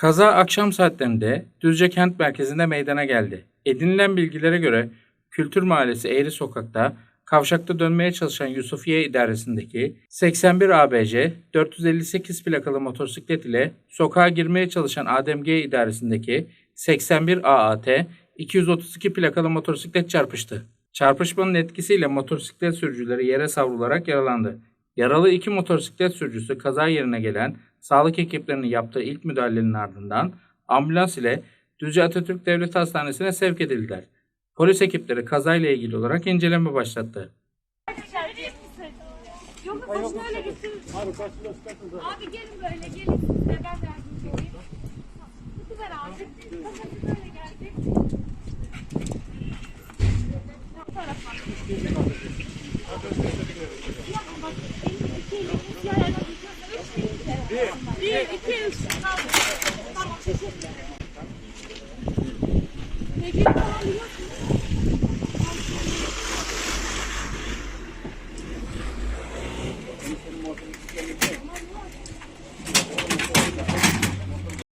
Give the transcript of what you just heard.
Kaza akşam saatlerinde Düzce kent merkezinde meydana geldi. Edinilen bilgilere göre Kültür Mahallesi Eğri Sokak'ta kavşakta dönmeye çalışan Yusufiye idaresindeki 81 ABC 458 plakalı motosiklet ile sokağa girmeye çalışan Adem G idaresindeki 81 AAT 232 plakalı motosiklet çarpıştı. Çarpışmanın etkisiyle motosiklet sürücüleri yere savrularak yaralandı. Yaralı iki motosiklet sürücüsü kaza yerine gelen sağlık ekiplerinin yaptığı ilk müdahalenin ardından ambulans ile Düzce Atatürk Devlet Hastanesi'ne sevk edildiler. Polis ekipleri kazayla ilgili olarak inceleme başlattı. Yok başına öyle gitsin. Abi gelin böyle gelin size ben yardımcı olayım. Tutuver abi. Kafası böyle geldi. Bu tarafa. Bir, iki. Tamam. Tamam. Tamam